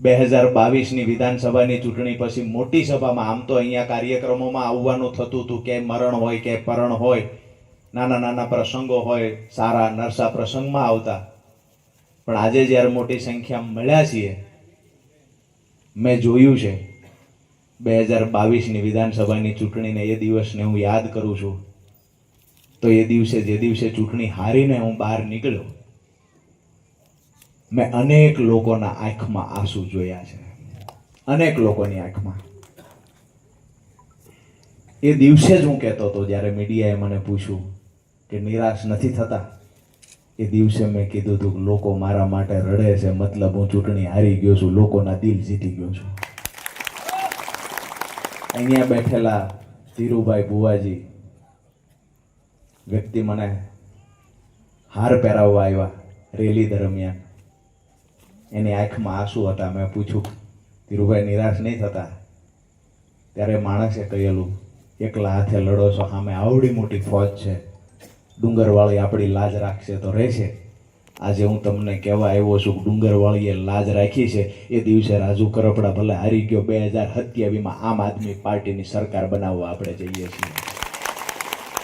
બે હજાર બાવીસની વિધાનસભાની ચૂંટણી પછી મોટી સભામાં આમ તો અહીંયા કાર્યક્રમોમાં આવવાનું થતું હતું કે મરણ હોય કે પરણ હોય, નાના નાના પ્રસંગો હોય, સારા નરસા પ્રસંગમાં આવતા. પણ આજે જ્યારે મોટી સંખ્યામાં મળ્યા છીએ, મેં જોયું છે, બે હજાર બાવીસની વિધાનસભાની ચૂંટણીને એ દિવસને હું યાદ કરું છું. તો એ દિવસે, જે દિવસે ચૂંટણી હારીને હું બહાર નીકળ્યો મેં અનેક લોકોના આંખમાં આંસુ જોયા છે. અનેક લોકોની આંખમાં. એ દિવસે જ હું કહેતો હતો, જ્યારે મીડિયાએ મને પૂછ્યું કે નિરાશ નથી થતા, એ દિવસે મેં કીધું હતું કે લોકો મારા માટે રડે છે, મતલબ હું ચૂંટણી હારી ગયો છું, લોકોના દિલ જીતી ગયો છું. અહીંયા બેઠેલા ધીરુભાઈ બુવાજી વ્યક્તિ મને હાર પહેરાવવા આવ્યા રેલી દરમિયાન. એની આંખમાં આંસુ હતા. મેં પૂછ્યું, ધીરુભાઈ નિરાશ નહીં થતા? ત્યારે માણસે કહેલું, એકલા હાથે લડો છો સામે આવડી મોટી ફોજ છે. ડુંગરવાળી આપણી લાજ રાખશે તો રહેશે. આજે હું તમને કહેવા આવ્યો છું, ડુંગરવાળીએ લાજ રાખી છે. એ દિવસે રાજુ કરપડા ભલે હારી ગયો, બે હજાર સત્યાવીસમાં આમ આદમી પાર્ટીની સરકાર બનાવવા આપણે જઈએ છીએ.